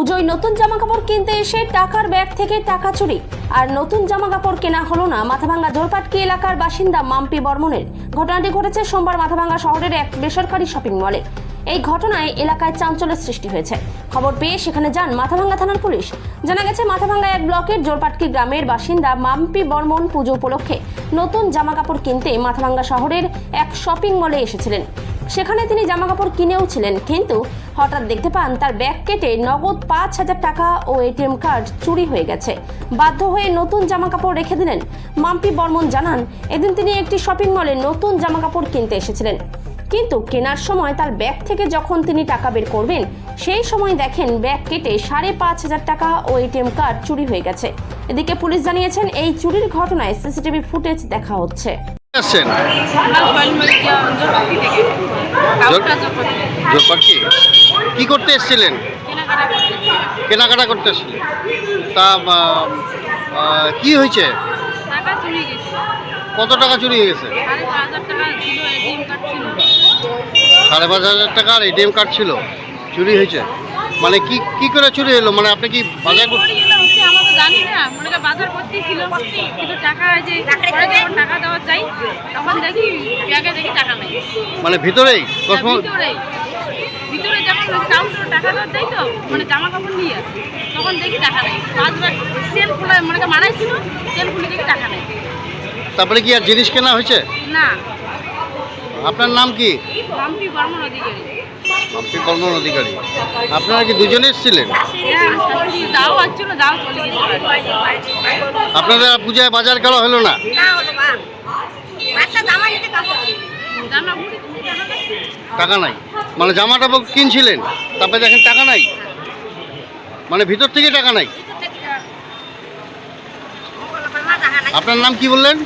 পুজোয় নতুন জামা কাপড় কিনতে এসে টাকার ব্যাগ থেকে টাকা চুরি। আর নতুন জামা কাপড় কেনা হলো না। মাথাভাঙ্গা জোরপাটকি এলাকার বাসিন্দা মাম্পি বর্মনের। ঘটনাটি ঘটেছে সোমবার মাথাভাঙ্গা শহরের এক বেসরকারি শপিং মলে। এই ঘটনায় এলাকায় চাঞ্চল্যের সৃষ্টি হয়েছে। খবর পেয়ে সেখানে যান মাথাভাঙ্গা থানার পুলিশ। জানা গেছে, মাথাভাঙ্গা এক ব্লকের জোরপাটকি গ্রামের বাসিন্দা মাম্পি বর্মন পুজো উপলক্ষে নতুন জামা কাপড় কিনতে মাথাভাঙ্গা শহরের এক শপিং মলে এসেছিলেন। সেখানে তিনি জামা কাপড় কিনেও ছিলেন, কিন্তু হঠাৎ দেখতে পান তার ব্যাগ কেটে নগদ পাঁচ হাজার টাকা ও এটিএম কার্ড চুরি হয়ে গেছে। বাধ্য হয়ে নতুন জামা কাপড় রেখে দিলেন। মাম্পি বর্মন জানান, এদিন তিনি একটি শপিং মলে নতুন জামা কাপড় কিনতে এসেছিলেন। কিন্তু কেনার সময় তার ব্যাগ থেকে যখন তিনি টাকা বের করবেন, সেই সময় দেখেন ব্যাগ কেটে সাড়ে পাঁচ হাজার টাকা ও এটিএম কার্ড চুরি হয়ে গেছে। এদিকে পুলিশ জানিয়েছেন, এই চুরির ঘটনায় সিসিটিভি ফুটেজ দেখা হচ্ছে। আসছেন? কি করতে এসেছিলেন? কেনাকাটা করতে এসেছিলেন। তা কি হয়েছে? কত টাকা চুরি হয়ে গেছে? সাড়ে পাঁচ হাজার টাকার এটিএম কার্ড ছিল চুরি হয়েছে। মানে কি কি করে চুরি হলো? মানে আপনি কি বাজার জানি না মনে করি বাজার করতেই ছিল। কিন্তু টাকা যে পরে যখন টাকা দেওয়া চাই তখন দেখি ব্যাগে দেখি টাকা নেই। মানে ভিতরেই? কসমো- ভিতরে ভিতরে যখন কাউন্টার টাকা দেওয়া চাই তো মানে জামা কাপড় নিয়ে তখন দেখি টাকা নেই। পাঁচবার সেল খোলা মনে করি মারাই ছিল সেল খুলে দেখি টাকা নেই। তারপরে কি আর জিনিস কেনা হয়েছে? না। আপনার নাম কি? মাম্পি বর্মন অধিকারী। আপনি অধিকারী। আপনারা কি দুজনে এসেছিলেন? আপনাদের পূজায় বাজার করা হলো না? টাকা নাই। মানে জামা টাপড় কিনছিলেন তারপরে দেখেন টাকা নাই। মানে ভিতর থেকে টাকা নাই। আপনার নাম কি বললেন?